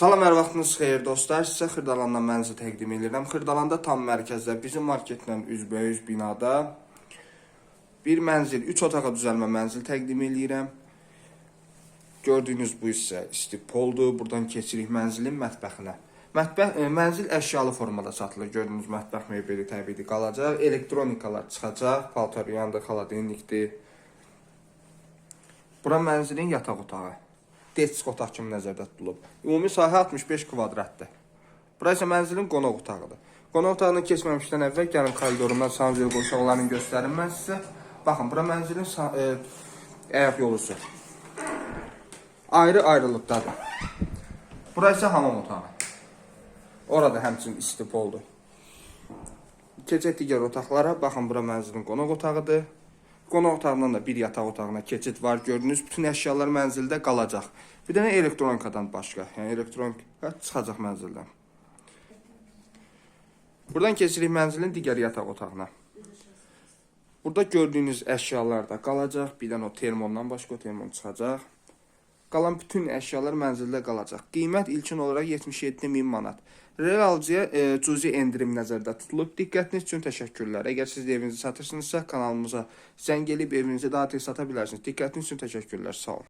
Salam, hər vaxtınız xeyir dostlar. Sizə Xırdalandan mənzil təqdim edirəm. Xırdalanda tam mərkəzdə bizim marketlə üzbəüz binada bir mənzil, 3 otağa düzəlmə mənzil təqdim edirəm. Gördüyünüz bu hissə istipoldur. Buradan keçirik mənzilin mətbəxinə. Mətbəx e, mənzil əşyalı formada satılır. Gördüyünüz mətbəx mebeli təbii qalacaq. Elektronikalar çıxacaq. Paltaryandır, xaladelnikdir. Bura mənzilin yataq otağı. Desk otaq kimi nəzərdə tutulub. Ümumi sahə 65 kvadratdır. Bura isə mənzilin qonaq otağıdır. Qonaq otağına keçməmişdən əvvəl gəlin koridorundan sanzil qurşaqlarını göstərim mən sizə. Baxın, bura mənzilin e, ayaq yolusu. Ayrı ayrılıqdadır. Bura hamam otağı. Orada həmçinin istipoldur. Keçək digər otaqlara. Baxın, bura mənzilin qonaq otağıdır. Qonaq otağından da bir yataq otağına keçid var. Gördüyünüz bütün əşyalar mənzildə qalacaq. Bir dənə elektronikadan başqa, yəni elektronika çıxacaq mənzildən. Buradan keçirik mənzilin digər yataq otağına. Burada gördüyünüz əşyalar da qalacaq. Bir dənə o termondan başqa o termon çıxacaq. Qalan bütün əşyalar mənzildə qalacaq. Qiymət ilkin olaraq 77 min manat. Real alıcıya e, cüzi endirim nəzərdə tutulub. Diqqətiniz üçün təşəkkürlər. Əgər siz evinizi satırsınızsa kanalımıza zəng edib evinizi daha tez sata bilərsiniz. Diqqətiniz üçün təşəkkürlər. Sağ olun.